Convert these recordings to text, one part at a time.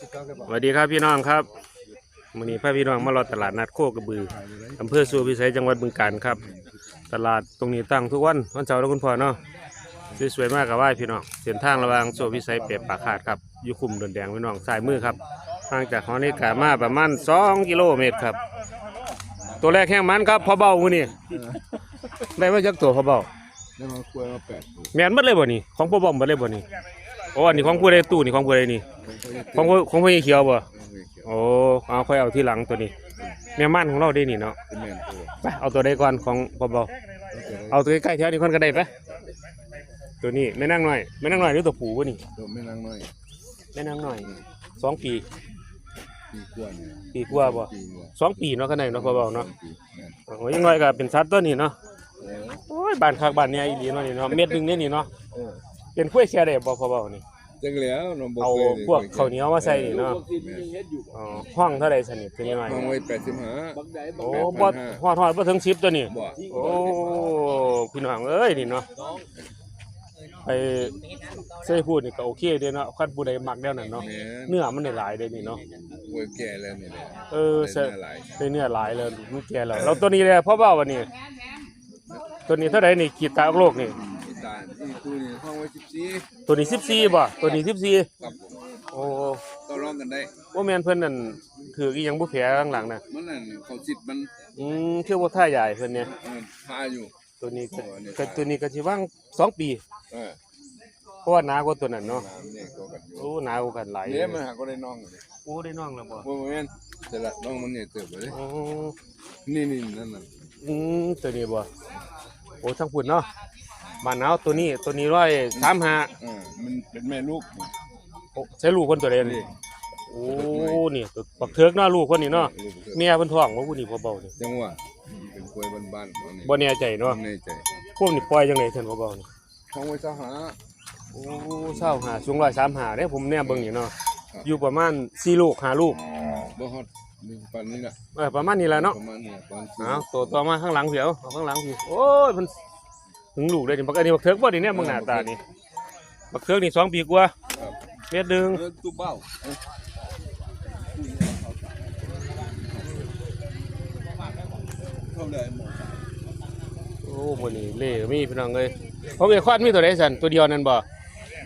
สวัสดีครับพี่น้องครับวันนี้พาพี่น้องมารอตลาดนัดโคกระบืออำเภอสุพิสัยจังหวัดบึงกาฬครับ ตลาดตรงนี้ตั้งทุกวันวันเสาร์และคุณพ่อเนาะสวยๆมากกับว่าพี่น้องเส้นทางระหว่างสุพิสัยเปียบปากขาดครับอยู่คุมเดินแดงพี่น้องสายมือครับห่างจากหอนาฬิกามาประมาณ2กิโลเมตรครับ ตัวแรกแห้งมันครับพอเบามือนี่ได้มาจากตัวพอเบาได้มาคุยมาแปดตัวแมนหมัดเลยบ่นี่ของพ่อเบาหมดเลยบ่นี่ โอ้อันนี้ของผู้ใดตู้นี่ของผู้ใดนี่ ของผู้ของผู้ใหญ่เขียวบ่โอ้เอาค่อยเอาที่หลังตัวนี้แม่ม่านของเราได้นี่เนาะเป็นแมนตัวไปเอาตัวใดก่อนของพอเบาเอาตัวใกล้ๆแถวนี้คนก็ได้ปะตัวนี้แม่นั่งหน่อยแม่นั่งหน่อยหรือตัวผูวะนี่ตัวไม่นางน้อยแม่นั่งหน่อยสองปีปีกว่าเนี่ยปีกว่าบ่ปีกว่าสองปีเนาะข้างในเนาะพอเบาเนาะปีแม่นโอ้ยยังน้อยก็เป็นสัตว์ตัวนี้เนาะเออโอ้ยบ้านคักบ้านเนี่ยอีหลีเนาะนี่เนาะเม็ดหนึงเนี่ยนี่เนาะ เออเป็นกล้วยแค่ได้บ่พอเบานี่จังแล้วน้องบอกเอาเคยลยพวกข้าวเหนียวมาใส่นี่เนาะแม่นอ๋อห้องเท่าใดสนิทเป็นยังไงห้องไว้แปดสิบห้าโอ้บ่ฮอดฮอดบ่ถึง10ตัวนี้บ่โอ้พี่น้องเอ้ยนี่เนาะไปเซ่พูดนี่ก็โอเคเด้เนาะคันผู้ใดมักแนวนั้นเนาะแม่นเนื้อมันได้หลายเด้นี่เนาะไว้แก่แล้วนี่แหละเออเซ่ได้หลายได้เนื้อหลายเลยมันแก่แล้วแล้วตัวนี้เลยพ่อเบ้าวันนี้ตัวนี้เท่าไหร่นี่ขีดตาออกโลกนี่ อีตาอีตู้นี่ห้องไว้สิบสี่ตัวนี้14บ่ตัวนี้14ครับผมโอ้ต่อรองกันได้บ่แม่นเพิ่นนั่นถืออีหยังบ่แผลข้างหลังน่ะมันนั่นเขาสิทธิ์มันอืมเที่ยวบ่ท่าใหญ่เพิ่นเนี่ยมันพาอยู่ ตัวนี้ก็โอ้อันนี้ก็ตัวนี้ก็สิว่างสองปี เออเพราะว่าหนากว่าตัวนั้นเนาะน้ำเนี่ยก็กันอยู่โอ้หนากว่ากันหลายเนี่ยมันหาก็ได้น้องเลยโอ้ได้น้องแล้วบ่บ่แม่นแต่ละน้องมันเนี่ยเติบเลยโอ้นี่นี่นั่นน่ะอืมตัวนี้บ่โอ้ทั้งพุ่นเนาะ บ้านเฮาตัวนี้ตัวนี้ร้อยสามห้าเออมันเป็นแม่ลูกโอ้ใช้ลูกคนตัวเด่นนี่โอ้นี่ตัวบักเทือกเนาะลูกคนนี้เนาะลูกเกิดเมียเพิ่นท้องว่าผู้นี้เบาๆนี่จังหวะเป็นกล้วยบ้านๆของนี่บ่แน่ใจเนาะในใจพวกนี้ปล่อยจังได๋เพิ่นเบาๆนี่ห้องไว้เจ้าหา โอ้เศร้าหาสูง135เด้ผมแน่เบิ่งนี่เนาะอยู่ประมาณ4ลูก5ลูกบ่ฮอดนี่ปานนี้น่ะเออประมาณนี้แหละเนาะประมาณนี้ประมาณสี่เอาตัวต่อมาข้างหลังเสียวเอาข้างหลังพี่โอ้ยมัน ถึงลูกเลยนี่บักอันนี้บักเทือกบ่นี่เนี่ยมึงหน้าตานี่บักเทือกนี่สองปีกว่าครับเม็ดหนึงเออตุ๊บเบ้าเอ้ยเข้าได้หมดโอ้โหนี่เล่มีพี่น้องเลยเพราะเบคอนมีตัวใดสันตัวเดียวนั่นบ่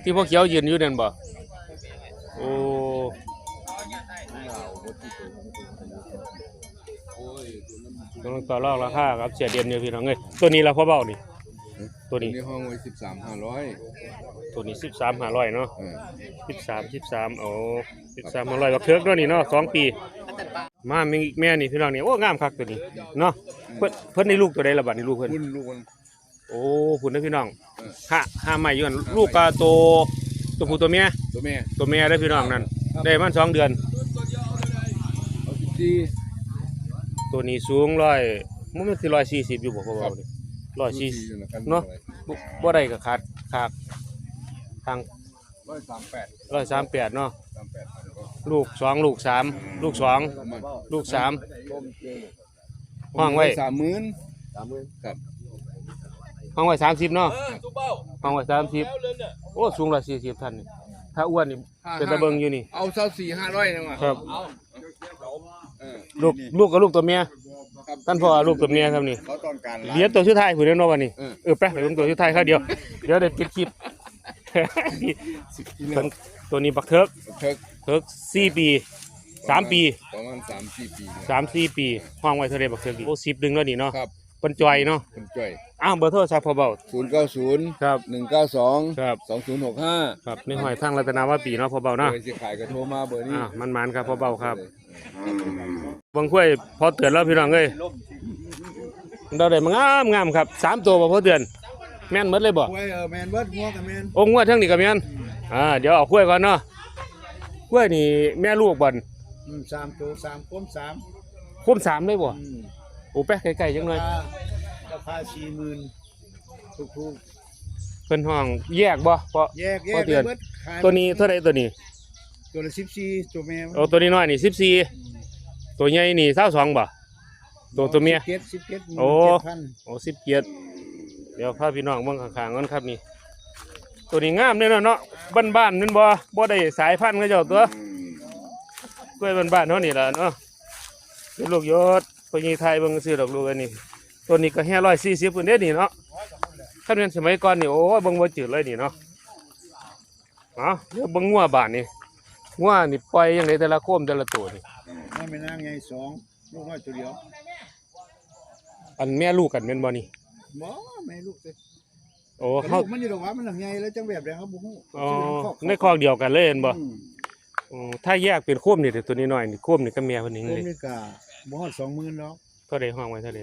ที่พวกเขียวยืนอยู่นั่นบ่โอ้โอ้ยตัวนั้นมันกำลังต่อรองราคาครับเสียเดียนอยู่พี่น้องเอ้ยตัวนี้ละพ่อเบ้านี่ ตัวนี้นี้ห้องไว้สิบสามห้าร้อยตัวนี้สิบสามห้าร้อยเนาะเออสิบสามสิบสามโอ้สิบสามห้าร้อยบักเทือกตัวนี้เนาะสองปี มามีอีกแม่นี่พี่น้องนี่โอ้งามคักตัวนี้เนาะเพิ่นเพิ่นในลูกตัวใดละบัดนี่ลูกเพิ่นคุณลูกมัน โอ้คุณนะพี่น้องเออ ห้าห้าใหม่อยู่กันลูกกาโตตัวผู้ตัวเมียตัวแม่ตัวเมียได้อพี่น้องนั่นได้มันสองเดือน เอาสิบสี่ตัวนี้สูงร้อยมันไม่ถึงร้อยสี่สิบอยู่บ่เขาบอกนี่ ร้อยสี่นะครับเนาะบ่บ่ได้ก็ขาดขาดทางร้อยสามแปดร้อยสามแปดเนาะสามแปดพันก็ลูกสองลูกสามลูกสองประมาณลูกสามต้มเกลือห้องไว้สามหมื่นสามหมื่นครับห้องไว้สามสิบเนาะห้องไว้สามสิบโอ้สูงร้อยสี่สิบท่านนี่ถ้าอ้วนนี่เป็นตะเบิงอยู่นี่เอาเท่าสี่ห้าร้อยนะมาครับเออลูกลูกกับลูกตัวเมียครับ ท่านพ่อลูกตัวเมียครับนี่เขาต้องการเหรียญตัวชุดไทายผู้เดียวเนาะวันนี้เออ เออไปไปลงตัวชุดไทายข้าวเดียวเดี๋ยวได้ปิดคลิปเพิ่นตัวนี้บักเทิกเทิกเทิกสี่ปีสามปีประมาณสามสี่ปีนะสามสี่ปีห้องไว้เท่าไรบักเทิกอีกโอ้สิบดึงแล้วนี่เนาะครับเป็นจอยเนาะคุณจ้อยอ้าวเบอร์โทรศัพท์พอเบาศูนย์เก้าศูนย์ครับ หนึ่งเก้าสองครับ สองศูนย์หกห้าครับนี่หอยทางรัตนาว่าปีเนาะพอเบาเนาะเบอร์สิขายก็โทรมาเบอร์นี้ อ่ามันมันครับพอเบาครับ บางคุ้ยพอเตือนแล้วพี่น้องเอ้ยเราได้มางามงามครับสามตัวบ่พอเตือน แม่นหมดเลยบ่กล้วยเออแมนเบิร์ดงัวกับแมนองค์ว่าทั้งนี้ก็แม่นอ่าเดี๋ยวเอาคุ้ยก่อนเนาะคุ้ยนี่แม่ลูกบ่นอืมสามตัวสามก้มสามคุ้มสามเลยบ่อืมโอ้แป๊ะไกลๆจังหน่อยราคาราคาสี่หมื่นถูกถูกเพิ่นห้องแยกบ่เพราะ ๆแยกแยพอกเตือน เบิดขายตัวนี้เท่าไรตัวนี้ ตัวละสิบสี่ตัวแม่โอ้ตัวนี้น้อยนี่สิบสี่ตัวใหญ่นี่เท่าสองบ่ตัวตัวเมียสิบเจ็ดสิบเจ็ดโอ้เจ็ดพันโอ้สิบเกียรเดี๋ยวพาพี่น้องเบิ่งข้างๆกันครับนี่ตัวนี้งามเลยเนาะเนาะบ้านๆนั่นบ่บ่ได้สายพันธุ์เขาเจ้าตัวกล้วยบ้านๆเนาะนี่ล่ะเนาะเป็นลูกยศพญีไทยเบิ่งซื้อดอกลูกอันนี้ตัวนี้ก็แค่ร้อยสี่สิบคนเด้นี่เนาะถ้าเป็นสมัยก่อนนี่โอ้ยเบิ่งบ่จืดเลยนี่เนาะเอ๋อเดี๋ยวเบิ่งงัวบ้านนี่ งัวนี่ปล่อยยังไงแต่ละโคมแต่ละตัวนี่มันไม่นั่งไงสองลูกน้อยตัวเดียวอันแม่ลูกกันแม่นบ่นี่บ่แม่ลูกเด้โอ้แต่เขาลูกมันอยู่ดอกว่ามันหลังไงแล้วจังแบบแดงเขาบ่ฮู้อ๋อชื่ในคอกเดียวกันเลยเห็นบ่อืมอ๋อถ้าแยกเป็นโคมนี่เดี๋ยวตัวนี้น้อยนี่โคมนี่ก็แม่เพิ่นนี่ผมเลยนี่ก็บ่ฮอด20,000ดอกเท่าใดห้องไว้เท่าใด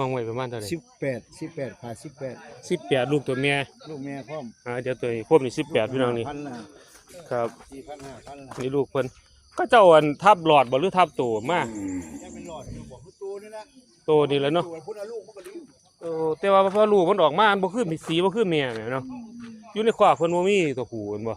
ห้องไว้ประมาณเท่าใด18 18พา18 18ลูกตัวแม่ลูกแม่พร้อมอ่าเดี๋ยวตัวนี้โคมนี่18พี่น้องนี่พันละครับ4,000 5,000ละนี่ลูกเพิ่นก็เจ้าอันทับหลอดบ่หรือทับตัวมายังเป็นหลอดอยู่บ่คือตัวนี่นะตัวนี่แหล้วเนาะตัวพุ่นเอาลูกมันก็ดีเออแต่ว่าพอลูกมันออกมามันบ่คือมีสีบ่คือแม่แหมเนาะอยู่ในคอกเพิ่นบ่มีตัวผู้เพิ่นบ่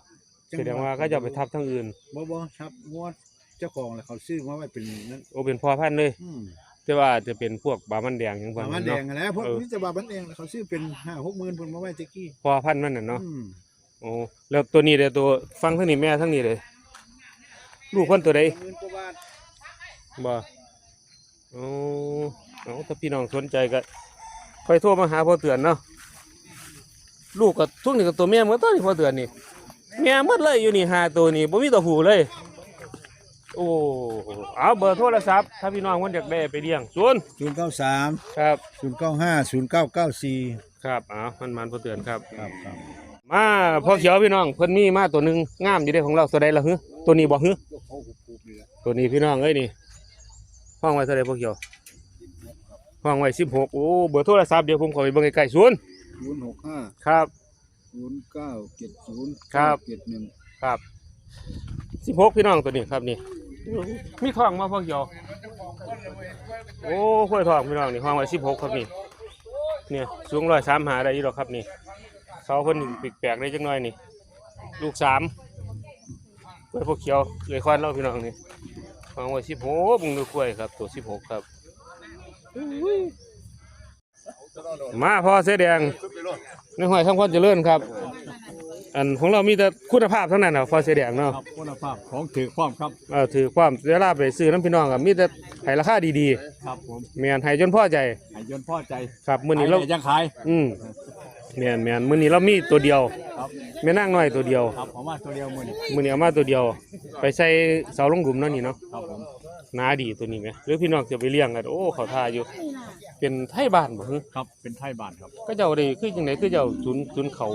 แสดงว่าเขาจะเอาไปทับทางอื่นบ่บ่ครับงวดเจ้าของแล้วเขาซื้อมาไว้เป็นนั้นโอเป็นพ่อพันธุ์เลย อืม แต่ว่าจะเป็นพวกบามันแดงจังบาซั่นมันแดเนาะ งอะนะพวกเออ นี้จะบามันแดงเขาซื้อเป็น5 6หมื่นเพิ่นมาไว้ตะกี้พ่อพันธุ์มันน่ะเนาะอืมโอ้แล้วตัวนี้เด้อตัวฟังทั้งนี้แม่ทั้งนี้เลย ลูกเพิ่นตัวใดหมื่นกว่าบาทบ่โอ้เอาถ้าพี่น้องสนใจก็ค่อยโทรมาหาพ่อเตือนเนาะ ลูกก็ทุกนี้ก็ตัวแม่หมดตัวนี้พ่อเตือนนี่ แม่หมดเลยอยู่นี่หาตัวนี่บ่มีตัวผู้เลย โอ้เอาเบอร์โทรศัพท์ถ้าพี่น้องเพิ่นอยากได้ไปเลี้ยงศูนย์093ครับ095 0994ครับเอามันมันพ่อเตือนครับ ครับครับมาพ่อเขียวพี่น้องเพิ่นมีมาตัวหนึงงามอยู่เด้ของเราตัวใดล่ะฮึตัวนี้บ่ฮึเขาหุบๆนี่แหละตัวนี้พี่น้องเอ้ยนี่ห้องไว้เท่าไรพวกเขียวห้องไว้สิบหกโอ้เบอร์โทรศัพท์เดี๋ยวผมขอไปเบิ่งใกล้ๆศูนย์065ครับ0970ครับ971ครับสิบหกพี่น้องตัวนี้ครับนี่ มีทองมาพวกเขียวโอ้ค่อยทองพี่น้องนี่ห้องไว้สิบหกครับนี่เนี่ยสูงร้อยสามหาได้อยี่หรอครับนี่เขาเพิ่นแปลกๆได้จังหน่อยนี่ ลูกสามกล้วยพวกเขียวเลยควันเล่าพี่น้องนี่ห้องไว้สิบหกมึงดูกล้วยครับ ตัวสิบหกครับมาพ่อเสื้อแดงในห้อยทั้งพ่อเจริญครับ อันของเรามีแต่คุณภาพทั้งนั้นอะพ่อเสื้อแดงเนาะครับคุณภาพของถือความครับเออถือความเวลาไปซื้อน้ำพี่น้องกับมีแต่ให้ราคาดีครับผมๆแม่นให้จนพอใจให้ยนต์พ่อใจครับมื้อนี้เราขยได้ยังขาย อืมแม่นแม่นมื้อนี้เรามีตัวเดียวครับ แม่นางน้อยตัวเดียวครับผมว่าตัวเดียวมือนี่มื้อนี้เอามาตัวเดียว ไปใส่เสาลงหลุมเนาะนี่เนาะครับผมหนาดีตัวนี้ไหมหรือพี่น้องจะไปเลี้ยงกันโอ้เขาท่าอยู่ เป็นไทบ้านบ่ฮึครับเป็นไทยบ้านครับก็เจ้าได้คือจังไดคือเจ้าทุนทุนเขา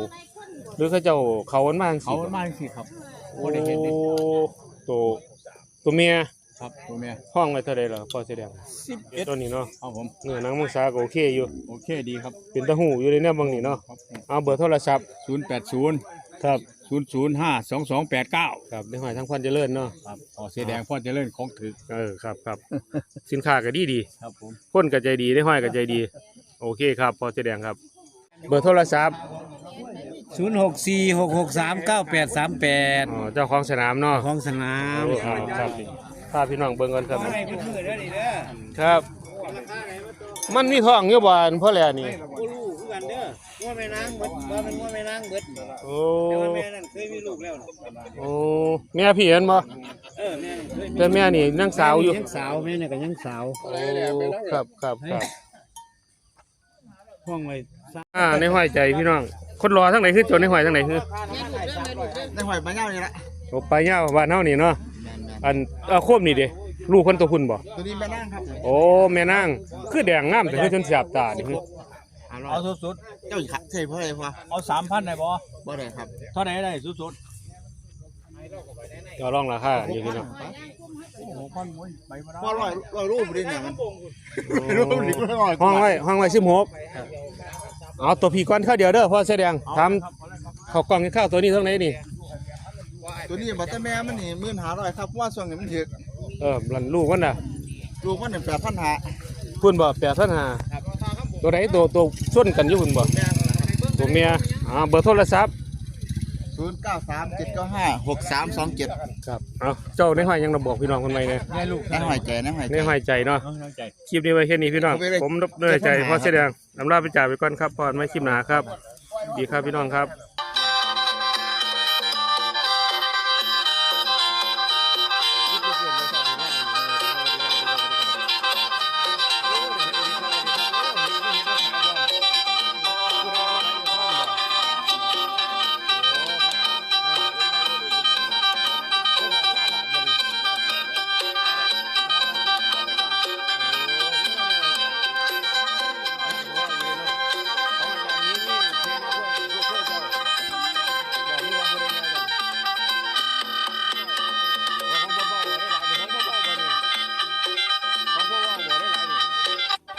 หรือเขาเจ้าเขามันมาจังเขาซี่มากสิครับโอ้บ่ได้เห็นดิตัวตัวเมียครับตัวแม่ห้องไว้เท่าใดล่ะพ่อเสอแดงสิบเอ็ดตัวนี้เนาะครับผมเนื้อหนังมังสาก็โอเคอยู่ โอเคดีครับเป็นตะหูอยู่ในเนี่ยบางนี่เนาะครับเอาเบอร์โทรศัพท์ศูนย์แปดศูนย์ครับศูนย์ศูนย์ห้าสองสองแปดเก้าครับได้หอยทั้งควันเจริญเนาะครับขอเสียแดงพ่อเจริญของถือเออครับครับ สินค้าก็ดีดีครับผมคนก็ใจดีได้ห้อยก็ใจดี โอเคครับพอเสอแดงครับ เบอร์โทรศัพท์ ศูนย์หกสี่หกหกสามเก้าแปดสามแปดอ๋อเจ้าของสนามเนาะของสนามโอ้อ่าครับนี่พาพี่น้องเบิ่งกันครับให้เป็นมือเด้อนี่เด้อครับ มันมีท้องอยู่บ่อันพ่อแหล่นี่บ่รู้คือกันเด้อว่าแม่นางเบิดว่าเป็นว่าแม่นางเบิดโอ้แต่ว่าแม่นั่นเคยมีลูกแล้วน่ะโอ้แม่พี่เห็นบ่เออแม่นั่นเคยมีแต่แม่นี่นางสาวอยู่ยังสาวแม่เนี่ยก็ยังสาวโอ้ครับครับครับห้องไว้ อ่าในห้อยใจพี่น้อง คนรอทั้งไหนคือโจรในห้อยทั้งไหนคือได้หอยปลาเน่านี่ละโอ้ไปเงาบ้านเฮานี่เนาะอันเอาควบนี่เด้ลูกคนตัวคุณบ่ตัวนี้แม่นางครับโอ้แม่นางคือแดงงามแต่คือจนเสียบตานี่คือเอาสุดเจ้าขัดใช่เพราะอะไรพอๆ เอาสามพันได้บ่บ่ได้ครับเท่าไหร่ได้สุดก็ลองราคาอยู่พี่น้องๆโอ้โหพันมุ้ยไปมาได้พอร้อยร้อยรูปบ่ได้หยังมันห้องไว้ห้องไว้สิบหก เอาตัวพี่ก้อนข้าวเดียวเด้อพ่อเสอแดงทำข้าวกล่องกินข้าวตัวนี้เท่าไหร่นี่ ตัวนี้บัตรแม่มันนี่หมื่นหาร้อยครับเพราะว่าส่วนนี้มันถึกเออหลันลูกมันน่ะลูกมันนี่แปดพันหาพุ่นบ่แปดท่านหาตัวไหนตัวตัวส่วนกันอยู่พุ่นบ่ตัวเมียอ่าเบอร์โทรศัพท์ศูนย์เก้าสามเจ็ดเก้าห้าหกสามสองเจ็ดครับเอาเจ้าในห้อยยังระบอกพี่น้องคนใหม่เนี่ยได้ลูกในหอยใจในหอยในใจห้อยใจเนาะน้องใจคลิปนี้ไว้แค่นี้พี่น้องเอาไปเลยผมรับเนื่อยใจเจ็ดพันหาพ่อเสอแดง ลำลาไปจ่ายไปก่อนครับพอดไม่คลิปหนาครับ ดีครับพี่น้องครับ